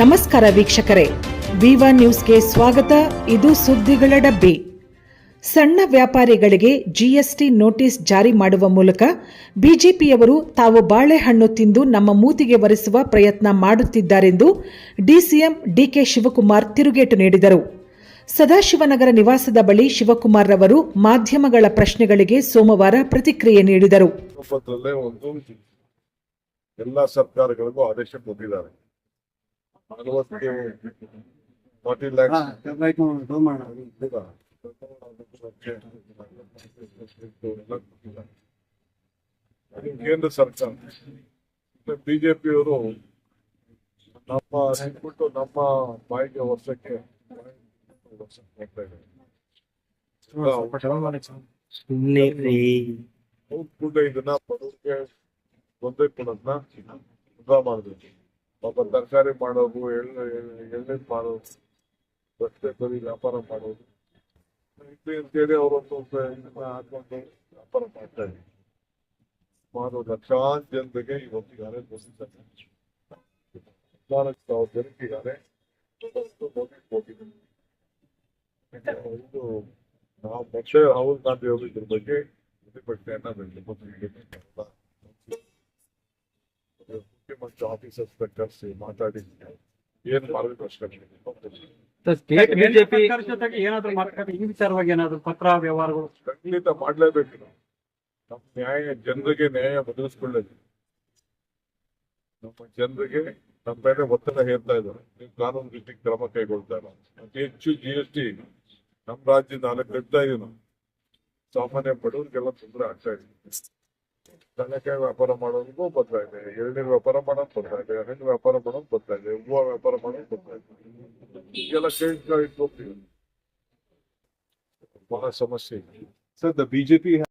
ನಮಸ್ಕಾರ ವೀಕ್ಷಕರೇ. ವಿವಾ ನ್ಯೂಸ್ಗೆ ಸ್ವಾಗತ. ಇದು ಸುದ್ದಿಗಳ ಡಬ್ಬಿ. ಸಣ್ಣ ವ್ಯಾಪಾರಿಗಳಿಗೆ ಜಿಎಸ್ಟಿ ನೋಟಿಸ್ ಜಾರಿ ಮಾಡುವ ಮೂಲಕ ಬಿಜೆಪಿಯವರು ತಾವು ಬಾಳೆಹಣ್ಣು ತಿಂದು ನಮ್ಮ ಮೂತಿಗೆ ಒರೆಸುವ ಪ್ರಯತ್ನ ಮಾಡುತ್ತಿದ್ದಾರೆಂದು ಡಿಸಿಎಂ ಡಿಕೆ ಶಿವಕುಮಾರ್ ತಿರುಗೇಟು ನೀಡಿದರು. ಸದಾಶಿವನಗರ ನಿವಾಸದ ಬಳಿ ಶಿವಕುಮಾರ್ ರವರು ಮಾಧ್ಯಮಗಳ ಪ್ರಶ್ನೆಗಳಿಗೆ ಸೋಮವಾರ ಪ್ರತಿಕ್ರಿಯೆ ನೀಡಿದರು. ನಲವತ್ತು ಫಾರ್ಟಿ ಕೇಂದ್ರ ಸರ್ಕಾರ ಬಿಜೆಪಿಯವರು ನಮ್ಮ ಸಿಕ್ಬಿಟ್ಟು ನಮ್ಮ ಬಾಯಿಗೆ ವರ್ಷಕ್ಕೆ ಇದನ್ನ ಬಡವ್ರಿಗೆ ತೊಂದರೆ ಕೊಡೋದನ್ನ ಉದ್ಧಾರ ಪಾಪ ತರಕಾರಿ ಮಾಡೋದು, ಎಳ್ಳು ಎಳ್ನೀರು ಮಾಡೋದು ರಸ್ತೆ ಬರೀ ವ್ಯಾಪಾರ ಮಾಡೋದು. ಇದು ಅಂತೇಳಿ ಅವರೊಂದು ಹಾಕೊಂಡು ವ್ಯಾಪಾರ ಮಾಡ್ತಾ ಇದ್ದೀವಿ ಸುಮಾರು ಲಕ್ಷಾಂತರ ಜನರಿಗೆ ಇವತ್ತಿಗಾರೆ ಗೊತ್ತಿದ್ದಾರೆ ಹದಿನಾಲ್ಕು ಸಾವಿರ ಇದು ನಾವು ಪಕ್ಷ ರಾಹುಲ್ ಗಾಂಧಿ ಅವರು ಇದ್ರ ಬಗ್ಗೆ ಪ್ರತಿಭಟನೆಯನ್ನ ಮುಖ್ಯಮಂತ್ರಿ ಇನ್ಸ್ಪೆಕ್ಟರ್ಸ್ ಮಾತಾಡಿ ಏನ್ ಮಾಡಬೇಕು ಅಷ್ಟೇ ಸ್ಟೇಟ್ ಬಿಜೆಪಿ ಜೊತೆಗೆ ಏನಾದ್ರು ಮಾತುಕತೆ ಈ ವಿಚಾರವಾಗಿ ಏನಾದ್ರು ಪತ್ರ ವ್ಯವಹಾರಗಳು? ಖಂಡಿತ ಮಾಡ್ಲೇಬೇಕು ನಮ್ಮ ನ್ಯಾಯ ಜನರಿಗೆ ನ್ಯಾಯ ಬದಲಿಸ್ಕೊಳ್ಳೋದು ನಮ್ಮ ಜನರಿಗೆ ನಮ್ಮ ಮೇಲೆ ಒತ್ತಡ ಹೇರ್ತಾ ಇದ್ದಾರೆ. ನೀವು ಕಾನೂನು ರೀತಿ ಕ್ರಮ ಕೈಗೊಳ್ತಾ ಇಲ್ಲ ಅತಿ. ಹೆಚ್ಚು ಜಿ ಎಸ್ ಟಿ ನಮ್ಮ ರಾಜ್ಯ ನಾಲ್ಕು ಕಟ್ತಾ ಇದೀವಿ ನಾವು ಸಾಮಾನ್ಯ ಬಡವರಿಗೆಲ್ಲ ತೊಂದರೆ ಆಗ್ತಾ ಇದೆ. ದನಕಾಯಿ ವ್ಯಾಪಾರ ಮಾಡೋದಕ್ಕೂ ಬರ್ತಾ ಇದೆ. ಎಳ್ನೀರು ವ್ಯಾಪಾರ ಮಾಡೋದು ಬರ್ತಾ ಇದೆ. ಹಣ್ಣು ವ್ಯಾಪಾರ ಮಾಡೋದು ಬರ್ತಾ ಇದೆ. ಹೂವು ವ್ಯಾಪಾರ ಮಾಡೋದು ಬರ್ತಾ ಇದೆ. ಈಗೆಲ್ಲ ಕೇಳ್ತಾ ಇಟ್ಟು ಹೋಗ್ತೀವಿ ಬಹಳ ಸಮಸ್ಯೆ ಇದೆ. Sir, the BJP